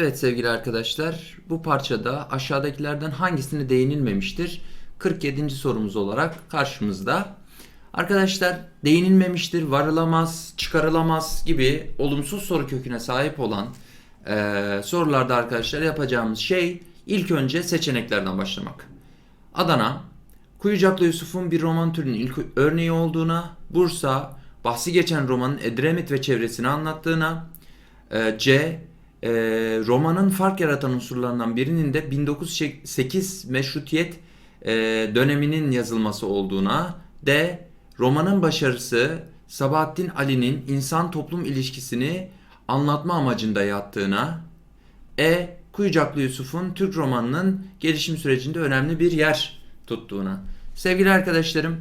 Evet sevgili arkadaşlar, bu parçada aşağıdakilerden hangisine değinilmemiştir? 47. sorumuz olarak karşımızda. Arkadaşlar değinilmemiştir, varılamaz, çıkarılamaz gibi olumsuz soru köküne sahip olan eee, sorularda arkadaşlar yapacağımız şey ilk önce seçeneklerden başlamak. Zana, Kuyucaklı Yusuf'un bir roman türünün ilk örneği olduğuna, Bursa, bahsi geçen romanın Edremit ve çevresini anlattığına, e, C. e, romanın fark yaratan unsurlarından birinin de 1908 meşrutiyet e, döneminin yazılması olduğuna, D. Romanın başarısı Sabahattin Ali'nin insan toplum ilişkisini anlatma amacında yattığına, E. Kuyucaklı Yusuf'un Türk romanının gelişim sürecinde önemli bir yer tuttuğuna. Sevgili arkadaşlarım,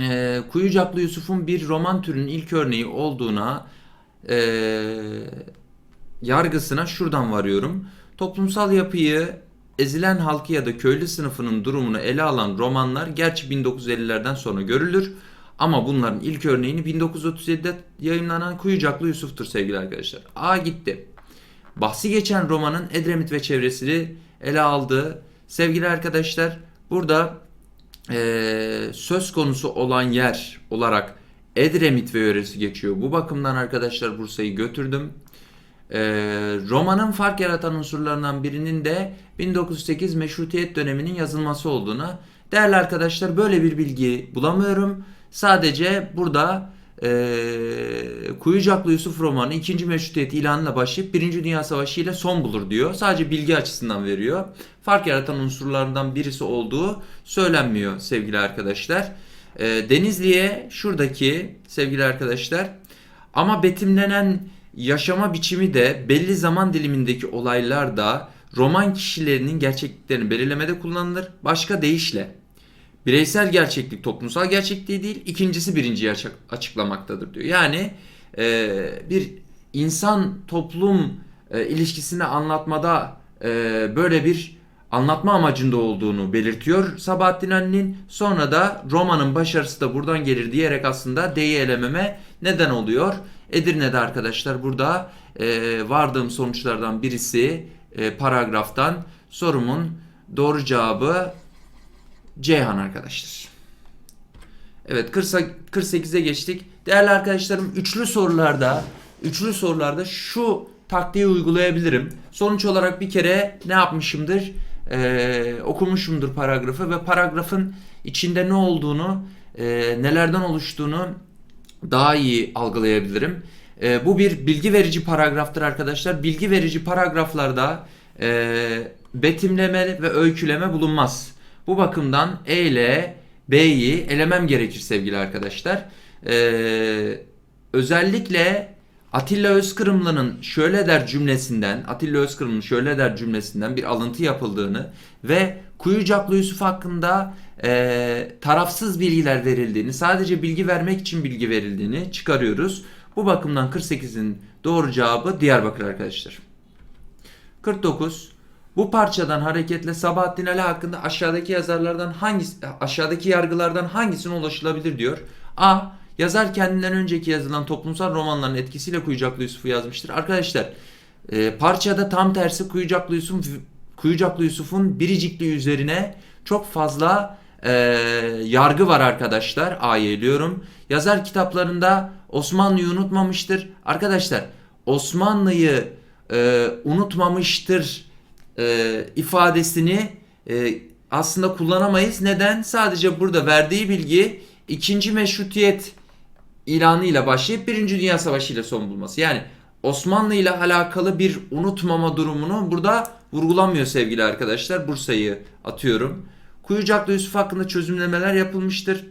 e, Kuyucaklı Yusuf'un bir roman türünün ilk örneği olduğuna e, yargısına şuradan varıyorum. Toplumsal yapıyı ezilen halkı ya da köylü sınıfının durumunu ele alan romanlar gerçi 1950'lerden sonra görülür. Ama bunların ilk örneğini 1937'de yayınlanan Kuyucaklı Yusuf'tur sevgili arkadaşlar. A gitti. Bahsi geçen romanın Edremit ve çevresini ele aldığı sevgili arkadaşlar burada eee, söz konusu olan yer olarak Edremit ve yöresi geçiyor. Bu bakımdan arkadaşlar Bursa'yı götürdüm. Eee, romanın fark yaratan unsurlarından birinin de 1908 meşrutiyet döneminin yazılması olduğuna. Değerli arkadaşlar böyle bir bilgi bulamıyorum. Sadece burada eee Kuyucaklı Yusuf romanı 2. Meşrutiyet ilanıyla başlayıp 1. Dünya Savaşı ile son bulur diyor. Sadece bilgi açısından veriyor. Fark yaratan unsurlardan birisi olduğu söylenmiyor sevgili arkadaşlar. Eee, Denizli'ye şuradaki sevgili arkadaşlar ama betimlenen yaşama biçimi de belli zaman dilimindeki olaylar da roman kişilerinin gerçekliklerini belirlemede kullanılır. Başka deyişle bireysel gerçeklik toplumsal gerçekliği değil, ikincisi birinciyi açık- açıklamaktadır diyor. Yani e, bir insan toplum e, ilişkisini anlatmada e, böyle bir anlatma amacında olduğunu belirtiyor Sabahattin Ali'nin. Sonra da romanın başarısı da buradan gelir diyerek aslında D'yi elememe neden oluyor. Edirne'de arkadaşlar burada e, vardığım sonuçlardan birisi e, paragraftan sorumun doğru cevabı Ceyhan arkadaşlar. Evet 40 48'e geçtik. Değerli arkadaşlarım üçlü sorularda üçlü sorularda şu taktiği uygulayabilirim. Sonuç olarak bir kere ne yapmışımdır? Ee, okumuşumdur paragrafı ve paragrafın içinde ne olduğunu, e, nelerden oluştuğunu daha iyi algılayabilirim. Ee, bu bir bilgi verici paragraftır arkadaşlar. Bilgi verici paragraflarda e, betimleme ve öyküleme bulunmaz. Bu bakımdan E ile B'yi elemem gerekir sevgili arkadaşlar. Ee, özellikle Atilla Özkırımlı'nın şöyle der cümlesinden, Atilla Özkırımlı'nın şöyle der cümlesinden bir alıntı yapıldığını ve Kuyucaklı Yusuf hakkında e, tarafsız bilgiler verildiğini, sadece bilgi vermek için bilgi verildiğini çıkarıyoruz. Bu bakımdan 48'in doğru cevabı Diyarbakır arkadaşlar. 49. Bu parçadan hareketle Sabahattin Ali hakkında aşağıdaki yazarlardan hangisi aşağıdaki yargılardan hangisine ulaşılabilir diyor. A. Yazar kendinden önceki yazılan toplumsal romanların etkisiyle Kuyucaklı Yusuf'u yazmıştır. Arkadaşlar e, parçada tam tersi Kuyucaklı Yusuf Kuyucaklı Yusuf'un biricikliği üzerine çok fazla e, yargı var arkadaşlar. A'yı eliyorum. Yazar kitaplarında Osmanlı'yı unutmamıştır. Arkadaşlar Osmanlı'yı e, unutmamıştır e, ifadesini e, aslında kullanamayız. Neden? Sadece burada verdiği bilgi ikinci meşrutiyet ilanıyla başlayıp Birinci Dünya Savaşı ile son bulması. Yani Osmanlı ile alakalı bir unutmama durumunu burada vurgulanmıyor sevgili arkadaşlar. Bursa'yı atıyorum. Kuyucaklı Yusuf hakkında çözümlemeler yapılmıştır.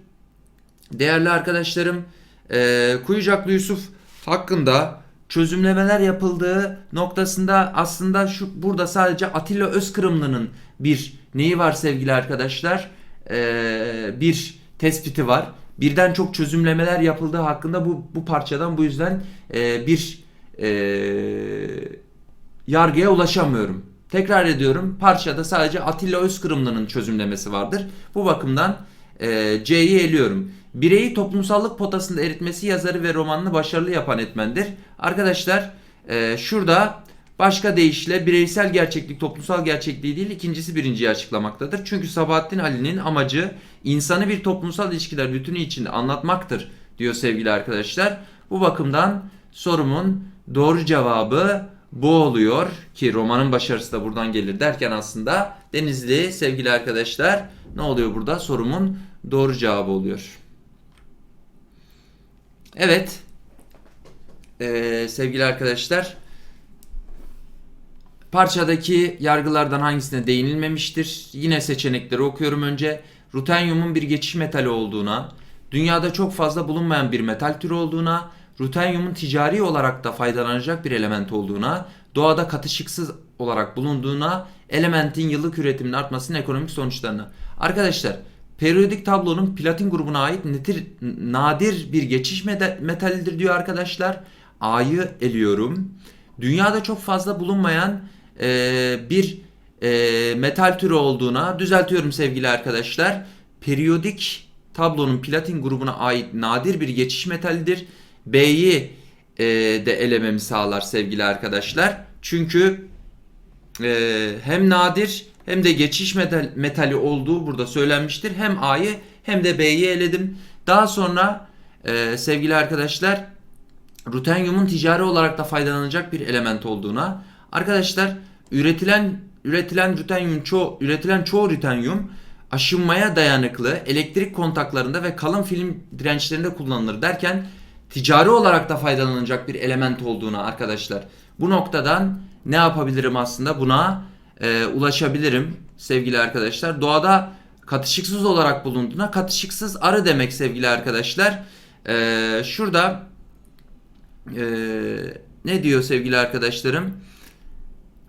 Değerli arkadaşlarım, e, Kuyucaklı Yusuf hakkında çözümlemeler yapıldığı noktasında aslında şu burada sadece Atilla Özkırımlı'nın bir neyi var sevgili arkadaşlar? E, bir tespiti var. Birden çok çözümlemeler yapıldığı hakkında bu bu parçadan bu yüzden e, bir e, yargıya ulaşamıyorum. Tekrar ediyorum parçada sadece Atilla Özkırımlı'nın çözümlemesi vardır. Bu bakımdan e, C'yi eliyorum. Bireyi toplumsallık potasında eritmesi yazarı ve romanını başarılı yapan etmendir. Arkadaşlar e, şurada Başka deyişle bireysel gerçeklik toplumsal gerçekliği değil ikincisi birinciyi açıklamaktadır. Çünkü Sabahattin Ali'nin amacı insanı bir toplumsal ilişkiler bütünü içinde anlatmaktır diyor sevgili arkadaşlar. Bu bakımdan sorumun doğru cevabı bu oluyor ki romanın başarısı da buradan gelir derken aslında Denizli sevgili arkadaşlar ne oluyor burada? Sorumun doğru cevabı oluyor. Evet Ee, sevgili arkadaşlar parçadaki yargılardan hangisine değinilmemiştir? Yine seçenekleri okuyorum önce. Rutenyumun bir geçiş metali olduğuna, dünyada çok fazla bulunmayan bir metal türü olduğuna, rutenyumun ticari olarak da faydalanacak bir element olduğuna, doğada katışıksız olarak bulunduğuna, elementin yıllık üretiminin artmasının ekonomik sonuçlarına. Arkadaşlar, periyodik tablonun platin grubuna ait netir, nadir bir geçiş meta- metalidir diyor arkadaşlar. A'yı eliyorum. Dünyada çok fazla bulunmayan e, bir e, metal türü olduğuna düzeltiyorum sevgili arkadaşlar. Periyodik tablonun platin grubuna ait nadir bir geçiş metalidir. B'yi e, de elememi sağlar sevgili arkadaşlar. Çünkü e, hem nadir hem de geçiş metal, metali olduğu burada söylenmiştir. Hem A'yı hem de B'yi eledim. Daha sonra e, sevgili arkadaşlar rutenyumun ticari olarak da faydalanacak bir element olduğuna. Arkadaşlar üretilen üretilen rutenyum çoğu üretilen çoğu rutenyum aşınmaya dayanıklı elektrik kontaklarında ve kalın film dirençlerinde kullanılır derken ticari olarak da faydalanacak bir element olduğuna arkadaşlar. Bu noktadan ne yapabilirim aslında buna e, ulaşabilirim sevgili arkadaşlar. Doğada katışıksız olarak bulunduğuna katışıksız arı demek sevgili arkadaşlar. E, şurada e, ne diyor sevgili arkadaşlarım?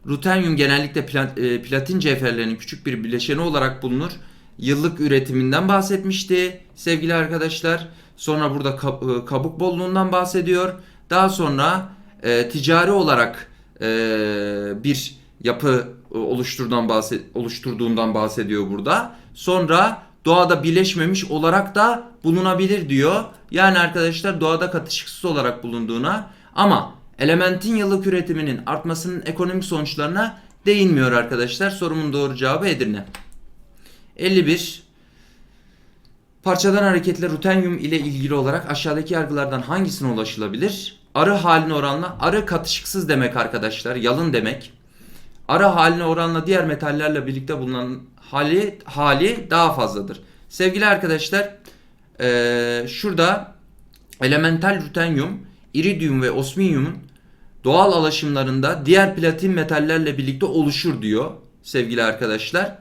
Rutenyum genellikle plat- e, platin cevherlerinin küçük bir bileşeni olarak bulunur. Yıllık üretiminden bahsetmişti sevgili arkadaşlar. Sonra burada e, kabuk bolluğundan bahsediyor. Daha sonra e, ticari olarak e, bir yapı e, oluşturduğundan bahset oluşturduğundan bahsediyor burada. Sonra doğada birleşmemiş olarak da bulunabilir diyor. Yani arkadaşlar doğada katışıksız olarak bulunduğuna ama elementin yıllık üretiminin artmasının ekonomik sonuçlarına değinmiyor arkadaşlar. Sorumun doğru cevabı Edirne. 51. Parçadan hareketle rutenyum ile ilgili olarak aşağıdaki yargılardan hangisine ulaşılabilir? Arı haline oranla, arı katışıksız demek arkadaşlar, yalın demek. Arı haline oranla diğer metallerle birlikte bulunan hali hali daha fazladır. Sevgili arkadaşlar, eee, şurada elemental rutenyum, iridyum ve osminyumun doğal alaşımlarında diğer platin metallerle birlikte oluşur diyor sevgili arkadaşlar.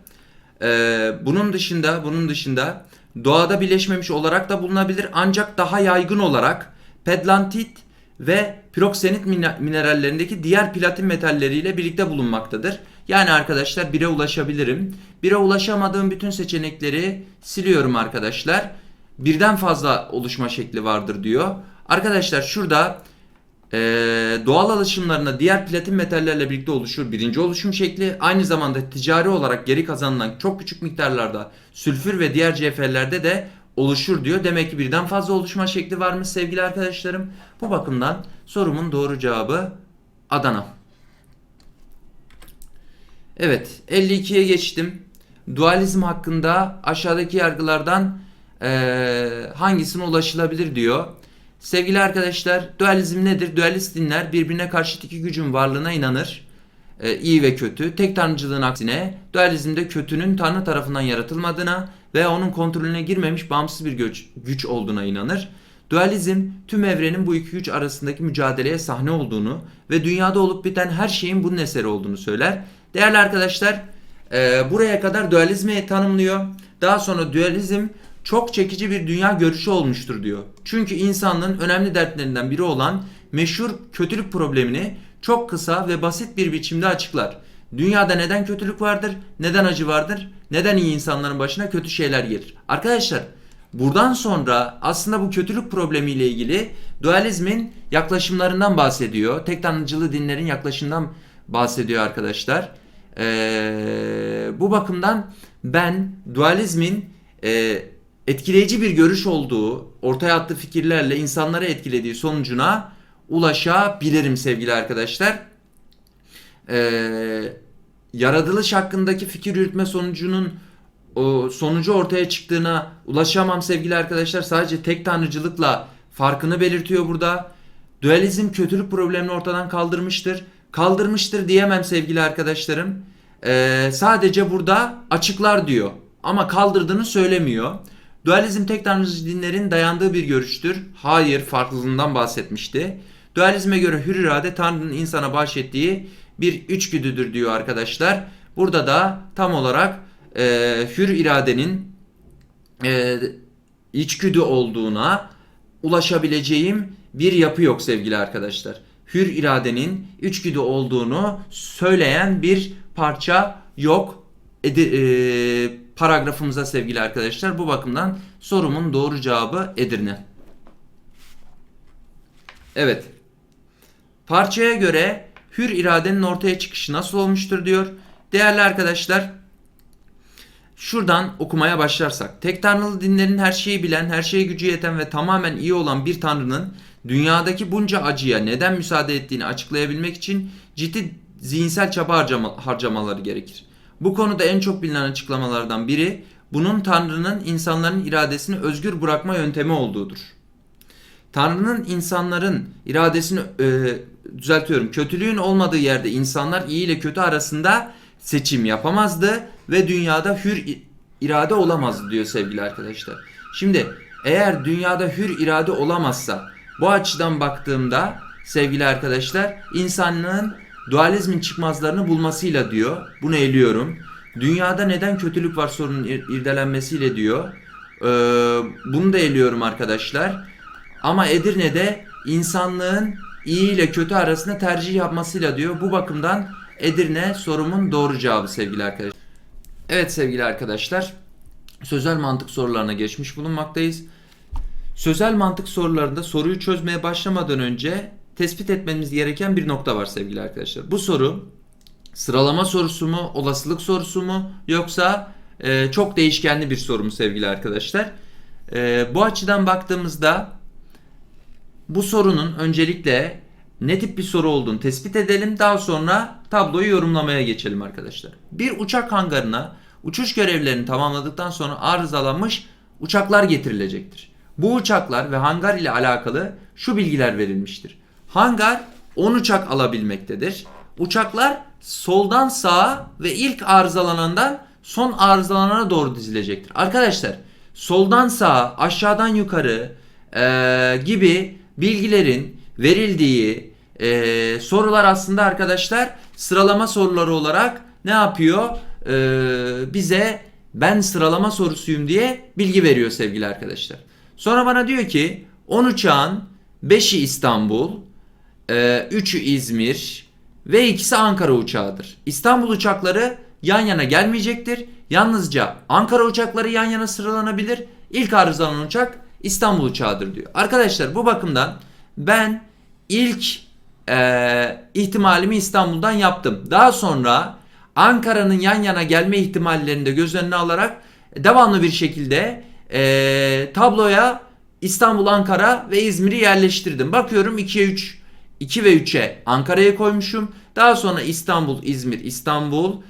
Ee, bunun dışında bunun dışında doğada birleşmemiş olarak da bulunabilir ancak daha yaygın olarak pedlantit ve piroksenit mine- minerallerindeki diğer platin metalleriyle birlikte bulunmaktadır. Yani arkadaşlar 1'e ulaşabilirim. 1'e ulaşamadığım bütün seçenekleri siliyorum arkadaşlar. Birden fazla oluşma şekli vardır diyor. Arkadaşlar şurada ee, doğal alışımlarına diğer platin metallerle birlikte oluşur birinci oluşum şekli. Aynı zamanda ticari olarak geri kazanılan çok küçük miktarlarda sülfür ve diğer cevherlerde de oluşur diyor. Demek ki birden fazla oluşma şekli varmış sevgili arkadaşlarım. Bu bakımdan sorumun doğru cevabı Adana. Evet 52'ye geçtim. Dualizm hakkında aşağıdaki yargılardan eee, hangisine ulaşılabilir diyor. Sevgili arkadaşlar, dualizm nedir? Dualist dinler birbirine karşıt iki gücün varlığına inanır. Ee, iyi ve kötü. Tek tanrıcılığın aksine dualizmde kötünün tanrı tarafından yaratılmadığına ve onun kontrolüne girmemiş bağımsız bir güç, güç olduğuna inanır. Dualizm tüm evrenin bu iki güç arasındaki mücadeleye sahne olduğunu ve dünyada olup biten her şeyin bunun eseri olduğunu söyler. Değerli arkadaşlar, e, buraya kadar dualizmi tanımlıyor. Daha sonra dualizm çok çekici bir dünya görüşü olmuştur diyor. Çünkü insanlığın önemli dertlerinden biri olan meşhur kötülük problemini çok kısa ve basit bir biçimde açıklar. Dünyada neden kötülük vardır? Neden acı vardır? Neden iyi insanların başına kötü şeyler gelir? Arkadaşlar buradan sonra aslında bu kötülük problemiyle ilgili dualizmin yaklaşımlarından bahsediyor. Tek tanrıcılı dinlerin yaklaşımından bahsediyor arkadaşlar. Ee, bu bakımdan ben dualizmin e, etkileyici bir görüş olduğu, ortaya attığı fikirlerle insanları etkilediği sonucuna ulaşabilirim sevgili arkadaşlar. e, yaratılış hakkındaki fikir yürütme sonucunun o sonucu ortaya çıktığına ulaşamam sevgili arkadaşlar. Sadece tek tanrıcılıkla farkını belirtiyor burada. Dualizm kötülük problemini ortadan kaldırmıştır. Kaldırmıştır diyemem sevgili arkadaşlarım. Ee, sadece burada açıklar diyor. Ama kaldırdığını söylemiyor. Dualizm tek tanrıcı dinlerin dayandığı bir görüştür. Hayır farklılığından bahsetmişti. Dualizme göre hür irade Tanrı'nın insana bahşettiği bir içgüdüdür diyor arkadaşlar. Burada da tam olarak e, hür iradenin e, içgüdü olduğuna ulaşabileceğim bir yapı yok sevgili arkadaşlar. Hür iradenin içgüdü olduğunu söyleyen bir parça yok. Edi- e, paragrafımıza sevgili arkadaşlar. Bu bakımdan sorumun doğru cevabı Edirne. Evet. Parçaya göre hür iradenin ortaya çıkışı nasıl olmuştur diyor. Değerli arkadaşlar, şuradan okumaya başlarsak. Tek tanrılı dinlerin her şeyi bilen, her şeye gücü yeten ve tamamen iyi olan bir tanrının dünyadaki bunca acıya neden müsaade ettiğini açıklayabilmek için ciddi zihinsel çaba harcama- harcamaları gerekir. Bu konuda en çok bilinen açıklamalardan biri bunun Tanrı'nın insanların iradesini özgür bırakma yöntemi olduğudur. Tanrı'nın insanların iradesini e, düzeltiyorum. Kötülüğün olmadığı yerde insanlar iyi ile kötü arasında seçim yapamazdı ve dünyada hür irade olamazdı diyor sevgili arkadaşlar. Şimdi eğer dünyada hür irade olamazsa bu açıdan baktığımda sevgili arkadaşlar insanlığın dualizmin çıkmazlarını bulmasıyla diyor. Bunu eliyorum. Dünyada neden kötülük var sorunun ir- irdelenmesiyle diyor. Ee, bunu da eliyorum arkadaşlar. Ama Edirne'de insanlığın iyi ile kötü arasında tercih yapmasıyla diyor. Bu bakımdan Edirne sorumun doğru cevabı sevgili arkadaşlar. Evet sevgili arkadaşlar. Sözel mantık sorularına geçmiş bulunmaktayız. Sözel mantık sorularında soruyu çözmeye başlamadan önce tespit etmemiz gereken bir nokta var sevgili arkadaşlar. Bu soru sıralama sorusu mu, olasılık sorusu mu yoksa e, çok değişkenli bir soru mu sevgili arkadaşlar? E, bu açıdan baktığımızda bu sorunun öncelikle ne tip bir soru olduğunu tespit edelim. Daha sonra tabloyu yorumlamaya geçelim arkadaşlar. Bir uçak hangarına uçuş görevlerini tamamladıktan sonra arızalanmış uçaklar getirilecektir. Bu uçaklar ve hangar ile alakalı şu bilgiler verilmiştir. Hangar 10 uçak alabilmektedir. Uçaklar soldan sağa ve ilk arızalanandan son arızalanana doğru dizilecektir. Arkadaşlar soldan sağa aşağıdan yukarı eee, gibi bilgilerin verildiği eee, sorular aslında arkadaşlar sıralama soruları olarak ne yapıyor? Eee, bize ben sıralama sorusuyum diye bilgi veriyor sevgili arkadaşlar. Sonra bana diyor ki 10 uçağın 5'i İstanbul, 3'ü İzmir ve ikisi Ankara uçağıdır. İstanbul uçakları yan yana gelmeyecektir. Yalnızca Ankara uçakları yan yana sıralanabilir. İlk arızalanan uçak İstanbul uçağıdır diyor. Arkadaşlar bu bakımdan ben ilk eee, ihtimalimi İstanbul'dan yaptım. Daha sonra Ankara'nın yan yana gelme ihtimallerini de göz önüne alarak devamlı bir şekilde eee, tabloya İstanbul, Ankara ve İzmir'i yerleştirdim. Bakıyorum 2'ye 3, 2 ve 3'e Ankara'ya koymuşum. Daha sonra İstanbul, İzmir, İstanbul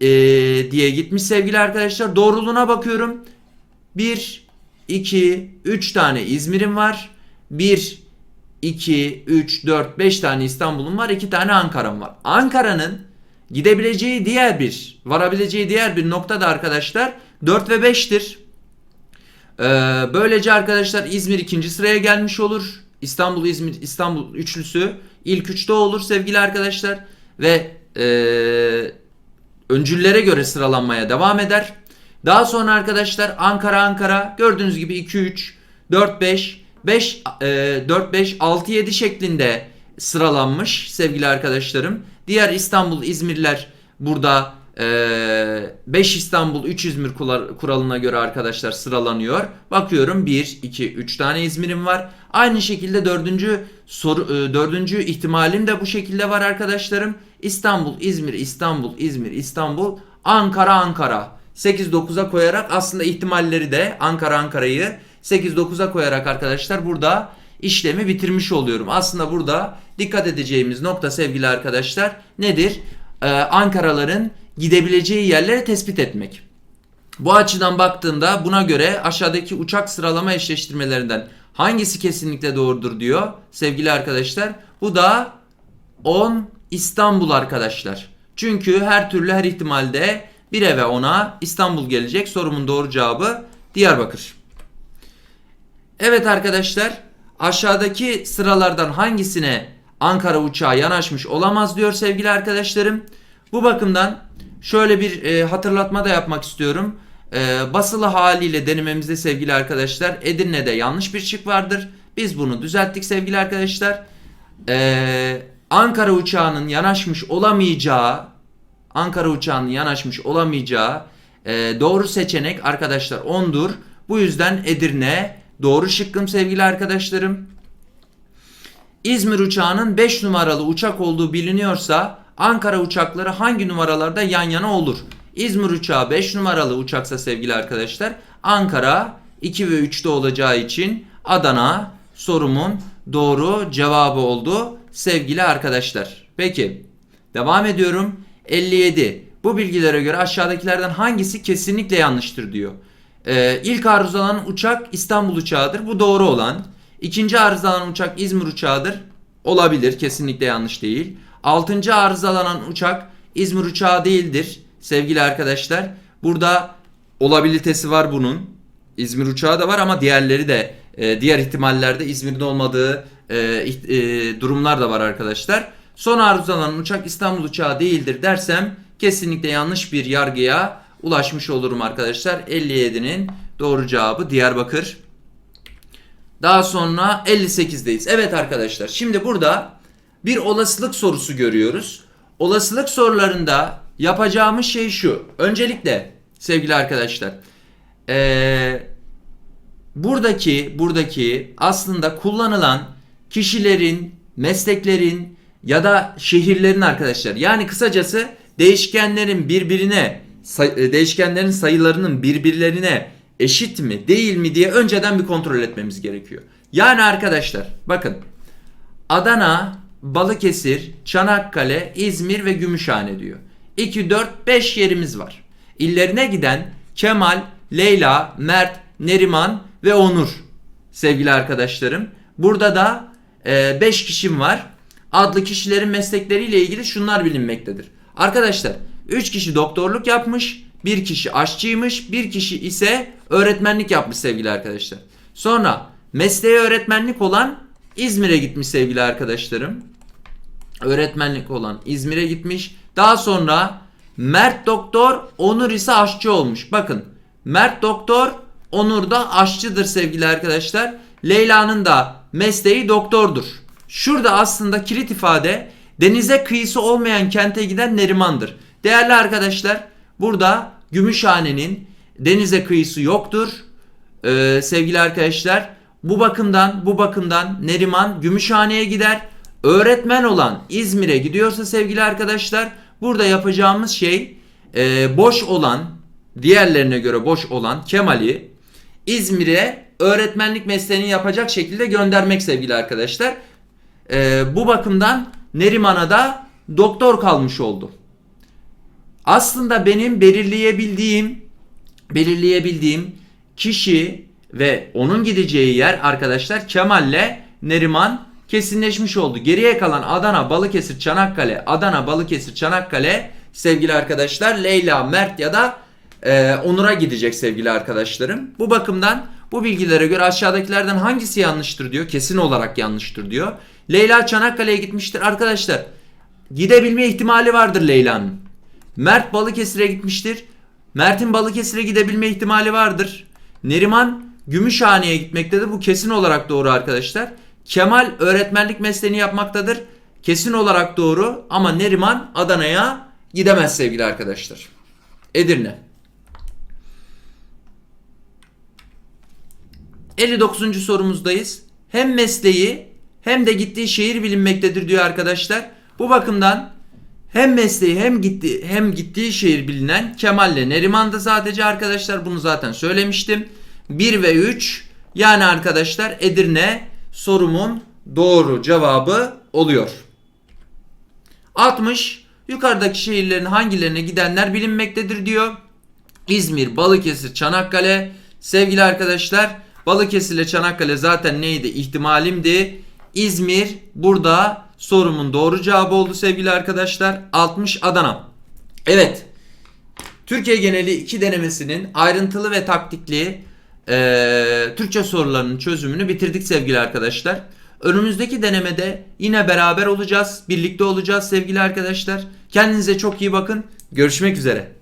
eee, diye gitmiş sevgili arkadaşlar. Doğruluğuna bakıyorum. 1, 2, 3 tane İzmir'im var. 1, 2, 3, 4, 5 tane İstanbul'um var. 2 tane Ankara'm var. Ankara'nın gidebileceği diğer bir, varabileceği diğer bir nokta da arkadaşlar 4 ve 5'tir. Ee, böylece arkadaşlar İzmir ikinci sıraya gelmiş olur. İstanbul, İzmir, İstanbul üçlüsü ilk üçte olur sevgili arkadaşlar. Ve ee, öncüllere göre sıralanmaya devam eder. Daha sonra arkadaşlar Ankara Ankara gördüğünüz gibi 2 3 4 5 5 4 5 6 7 şeklinde sıralanmış sevgili arkadaşlarım. Diğer İstanbul İzmirler burada 5 İstanbul 3 İzmir kuralına göre arkadaşlar sıralanıyor. Bakıyorum 1 2 3 tane İzmir'im var. Aynı şekilde dördüncü soru e, dördüncü ihtimalim de bu şekilde var arkadaşlarım. İstanbul İzmir İstanbul İzmir İstanbul Ankara Ankara 8-9'a koyarak aslında ihtimalleri de Ankara Ankara'yı 8-9'a koyarak arkadaşlar burada işlemi bitirmiş oluyorum. Aslında burada dikkat edeceğimiz nokta sevgili arkadaşlar nedir? Ee, Ankaraların gidebileceği yerleri tespit etmek. Bu açıdan baktığımda buna göre aşağıdaki uçak sıralama eşleştirmelerinden hangisi kesinlikle doğrudur diyor sevgili arkadaşlar. Bu da 10 İstanbul arkadaşlar. Çünkü her türlü her ihtimalde 1'e ve 10'a İstanbul gelecek. Sorumun doğru cevabı Diyarbakır. Evet arkadaşlar aşağıdaki sıralardan hangisine Ankara uçağı yanaşmış olamaz diyor sevgili arkadaşlarım. Bu bakımdan şöyle bir e, hatırlatma da yapmak istiyorum. E, basılı haliyle denememizde sevgili arkadaşlar Edirne'de yanlış bir şık vardır. Biz bunu düzelttik sevgili arkadaşlar. E, Ankara uçağının yanaşmış olamayacağı Ankara uçağının yanaşmış olamayacağı e, doğru seçenek arkadaşlar 10'dur. Bu yüzden Edirne doğru şıkkım sevgili arkadaşlarım. İzmir uçağının 5 numaralı uçak olduğu biliniyorsa Ankara uçakları hangi numaralarda yan yana olur? İzmir uçağı 5 numaralı uçaksa sevgili arkadaşlar Ankara 2 ve 3'te olacağı için Adana sorumun doğru cevabı oldu sevgili arkadaşlar. Peki devam ediyorum. 57. Bu bilgilere göre aşağıdakilerden hangisi kesinlikle yanlıştır diyor. Ee, ilk arızalanan uçak İstanbul uçağıdır. Bu doğru olan. İkinci arızalanan uçak İzmir uçağıdır. Olabilir. Kesinlikle yanlış değil. Altıncı arızalanan uçak İzmir uçağı değildir. Sevgili arkadaşlar. Burada olabilitesi var bunun. İzmir uçağı da var ama diğerleri de e, diğer ihtimallerde İzmir'de olmadığı e, e, durumlar da var arkadaşlar. Son arızalanan uçak İstanbul uçağı değildir dersem kesinlikle yanlış bir yargıya ulaşmış olurum arkadaşlar. 57'nin doğru cevabı Diyarbakır. Daha sonra 58'deyiz. Evet arkadaşlar şimdi burada bir olasılık sorusu görüyoruz. Olasılık sorularında yapacağımız şey şu. Öncelikle sevgili arkadaşlar ee, buradaki buradaki aslında kullanılan kişilerin, mesleklerin ya da şehirlerin arkadaşlar. Yani kısacası değişkenlerin birbirine değişkenlerin sayılarının birbirlerine eşit mi değil mi diye önceden bir kontrol etmemiz gerekiyor. Yani arkadaşlar bakın Adana, Balıkesir, Çanakkale, İzmir ve Gümüşhane diyor. 2, 4, 5 yerimiz var. İllerine giden Kemal, Leyla, Mert, Neriman ve Onur sevgili arkadaşlarım. Burada da 5 kişim var. Adlı kişilerin meslekleriyle ilgili şunlar bilinmektedir. Arkadaşlar 3 kişi doktorluk yapmış, bir kişi aşçıymış, bir kişi ise öğretmenlik yapmış sevgili arkadaşlar. Sonra mesleği öğretmenlik olan İzmir'e gitmiş sevgili arkadaşlarım. Öğretmenlik olan İzmir'e gitmiş. Daha sonra Mert doktor, Onur ise aşçı olmuş. Bakın Mert doktor, Onur da aşçıdır sevgili arkadaşlar. Leyla'nın da mesleği doktordur. Şurada aslında kilit ifade denize kıyısı olmayan kente giden Neriman'dır. Değerli arkadaşlar burada Gümüşhane'nin denize kıyısı yoktur. Ee, sevgili arkadaşlar bu bakımdan bu bakımdan Neriman Gümüşhane'ye gider. Öğretmen olan İzmir'e gidiyorsa sevgili arkadaşlar burada yapacağımız şey e, boş olan diğerlerine göre boş olan Kemal'i İzmir'e öğretmenlik mesleğini yapacak şekilde göndermek sevgili arkadaşlar. Ee, bu bakımdan Neriman'a da doktor kalmış oldu. Aslında benim belirleyebildiğim belirleyebildiğim kişi ve onun gideceği yer arkadaşlar Kemal'le Neriman kesinleşmiş oldu. Geriye kalan Adana, Balıkesir, Çanakkale, Adana, Balıkesir, Çanakkale sevgili arkadaşlar Leyla, Mert ya da e, Onur'a gidecek sevgili arkadaşlarım. Bu bakımdan bu bilgilere göre aşağıdakilerden hangisi yanlıştır diyor. Kesin olarak yanlıştır diyor. Leyla Çanakkale'ye gitmiştir arkadaşlar. Gidebilme ihtimali vardır Leyla'nın. Mert Balıkesir'e gitmiştir. Mert'in Balıkesir'e gidebilme ihtimali vardır. Neriman Gümüşhane'ye gitmektedir. Bu kesin olarak doğru arkadaşlar. Kemal öğretmenlik mesleğini yapmaktadır. Kesin olarak doğru ama Neriman Adana'ya gidemez sevgili arkadaşlar. Edirne. 59. sorumuzdayız. Hem mesleği hem de gittiği şehir bilinmektedir diyor arkadaşlar. Bu bakımdan hem mesleği hem gitti hem gittiği şehir bilinen Kemal'le Neriman'da sadece arkadaşlar bunu zaten söylemiştim. 1 ve 3 yani arkadaşlar Edirne sorumun doğru cevabı oluyor. 60. Yukarıdaki şehirlerin hangilerine gidenler bilinmektedir diyor. İzmir, Balıkesir, Çanakkale. Sevgili arkadaşlar Balıkesir ile Çanakkale zaten neydi? İhtimalimdi. İzmir burada sorumun doğru cevabı oldu sevgili arkadaşlar. 60 Adana. Evet. Türkiye geneli iki denemesinin ayrıntılı ve taktikli eee, Türkçe sorularının çözümünü bitirdik sevgili arkadaşlar. Önümüzdeki denemede yine beraber olacağız. Birlikte olacağız sevgili arkadaşlar. Kendinize çok iyi bakın. Görüşmek üzere.